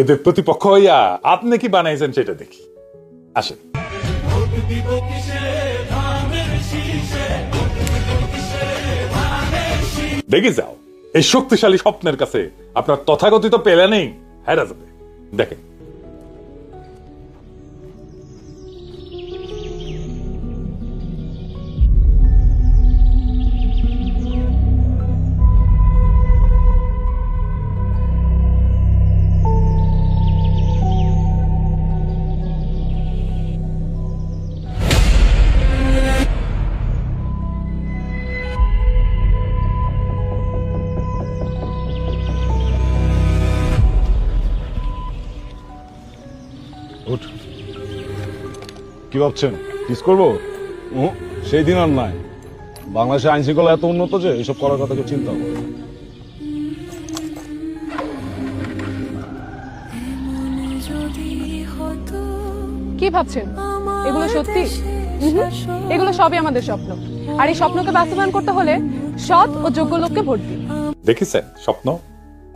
এদের প্রতিপক্ষ হইয়া আপনি কি বানাইছেন সেটা দেখি। আসেন। দেখি যাও, এই শক্তিশালী স্বপ্নের কাছে আপনার তথাকথিত পেলে নেই, হেরা যাবে। দেখেন। উঠ কি ভাবছেন? কিস করব? সেই দিন আর নাই। বাংলাদেশের আইন শৃঙ্খলা এত উন্নত যে এসব করার কথা কেউ চিন্তা করে। কি ভাবছেন? এগুলো সত্যি? এগুলো সবই আমাদের স্বপ্ন। আর এই স্বপ্নকে বাস্তবায়ন করতে হলে সৎ ও যোগ্য লোককে ভোট দিন। দেখেছেন স্বপ্ন?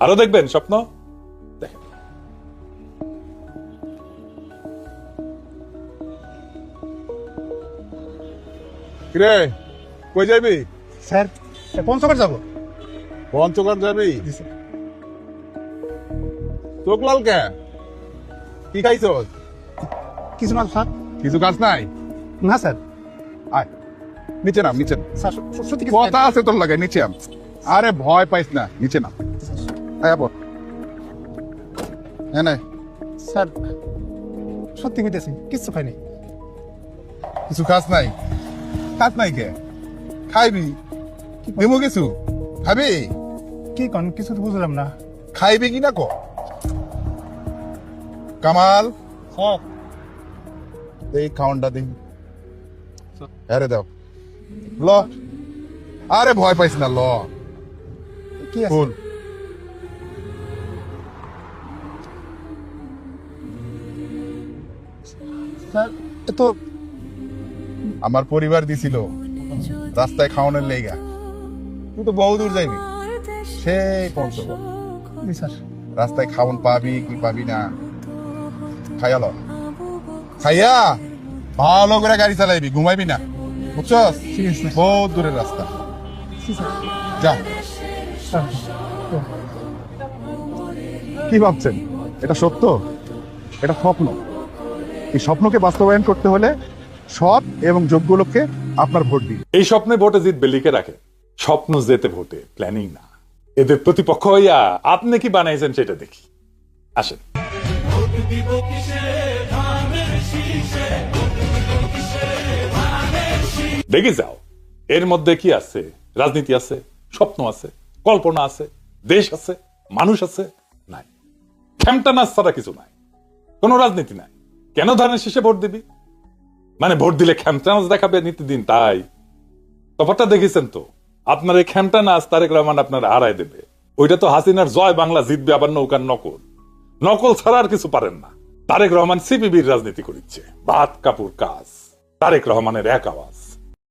আরও দেখবেন স্বপ্ন? কিরে কই যাবি? স্যার পঞ্চগড় যাব। পঞ্চগড় যাবি? চোখ লাল কে? কি খাইছ কিছু না স্যার। কিছু কাজ নাই? না স্যার। আয় নিচে নাম নিচে কিছু কথা আছে তোর লাগে নিচে আম। আরে ভয় পাইস না নিচে নাম। আয় বল হ্যাঁ স্যার সত্যি কইতেছি কিচ্ছু খাইনি। কিছু কাজ নাই? কাজ নাই কে খাইবি? দেবো কিছু খাবি? কি কন কিছু তো বুঝলাম না। খাইবি কি না ক? কামাল? স্যার। এই খাওয়ানটা দিন। আরে দাও। ল। আরে ভয় পাইস না ল। কি আছে? ফুল। স্যার এ তো আমার পরিবার দিছিল। রাস্তায় খাওয়ানোর লেগা। তুই তো বহু দূর যাইবি। সে রাস্তায় খাওয়ান পাবি কি পাবি না। খাইয়া ল খাইয়া ভালো করে গাড়ি চালাইবি, ঘুমাইবি না। বুঝছস? বহুত দূরের রাস্তা। যা। কি ভাবছেন? এটা সত্য? এটা স্বপ্ন? এই স্বপ্নকে বাস্তবায়ন করতে হলে সৎ এবং যোগ্য লোককে আপনার ভোট দিন এই স্বপ্নে ভোটে জিতবে লিখে রাখে। স্বপ্ন যেতে ভোটে প্ল্যানিং না। এদের প্রতিপক্ষ হইয়া আপনি কি বানাইছেন সেটা দেখি। আসেন। দেখে যাও। এর মধ্যে কি আছে? রাজনীতি আছে স্বপ্ন আছে কল্পনা আছে দেশ আছে মানুষ আছে নাই। খেমটা নাচ ছাড়া কিছু নাই। কোনো রাজনীতি নাই। কেন ধানের শেষে ভোট দিবি? মানে ভোট দিলে খ্যামটা নাচ দেখাবে নিত্যদিন তাই। ব্যাপারটা দেখেছেন তো? আপনার এই খ্যামটা নাচ তারেক রহমান আপনার হারায় দেবে। ওইটা তো হাসিনার জয় বাংলা জিতবে, আবার নৌকার নকল। নকল ছাড়া আর কিছু পারেন না। তারেক রহমান সিপিবির রাজনীতি করিচ্ছে। বাদ কাপুর কাজ। তারেক রহমানের এক আওয়াজ।